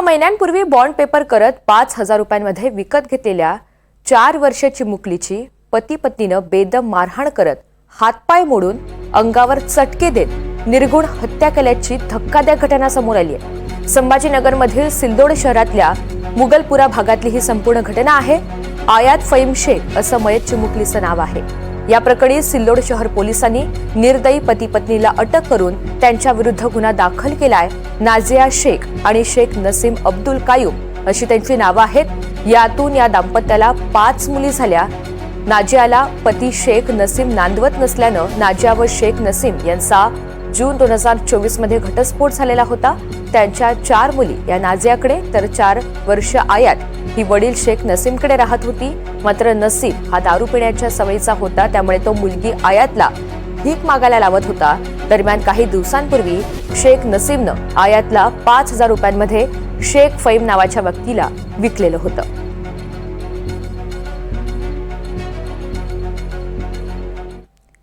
महिन्यांपूर्वी bond paper करत पाच हजार रुपयांमध्ये विकत घेतलेल्या चार वर्षाची मुकलीची पती पत्नीनं बेदम मारहाण करत हातपाय मोडून अंगावर चटके देत निर्गुण हत्या केल्याची धक्कादायक घटना समोर आली आहे. संभाजीनगरमधील सिल्दोड शहरातल्या मुगलपुरा भागातली ही संपूर्ण घटना आहे. आयात फैम शेख असं मयत चिमुकलीचं नाव आहे. या प्रकरणी सिल्लोड शहर पोलिसांनी निर्दयी पती पत्नीला अटक करून त्यांच्या विरुद्ध गुन्हा दाखल केलाय. नाझिया शेख आणि शेख नसीम अब्दुल कायूम अशी त्यांची नावं आहेत. यातून या दाम्पत्याला पाच मुली झाल्या. नाजियाला पती शेख नसीम नांदवत नसल्यानं नाजिया व शेख नसीम यांचा जून दोन हजार चोवीसमध्ये घटस्फोट झालेला होता. त्यांच्या चार मुली या नाझियाकडे तर चार वर्ष आयात. ही वडील शेख नसीमकडे राहत होती. मात्र नसीम हा दारू पिण्याच्या सवयीचा होता त्यामुळे तो मुलगी आयातला भीक मागायला लावत होता. दरम्यान काही दिवसांपूर्वी शेख नसीमनं आयातला पाच हजार रुपयांमध्ये शेख फैम नावाच्या व्यक्तीला विकलेलं होतं.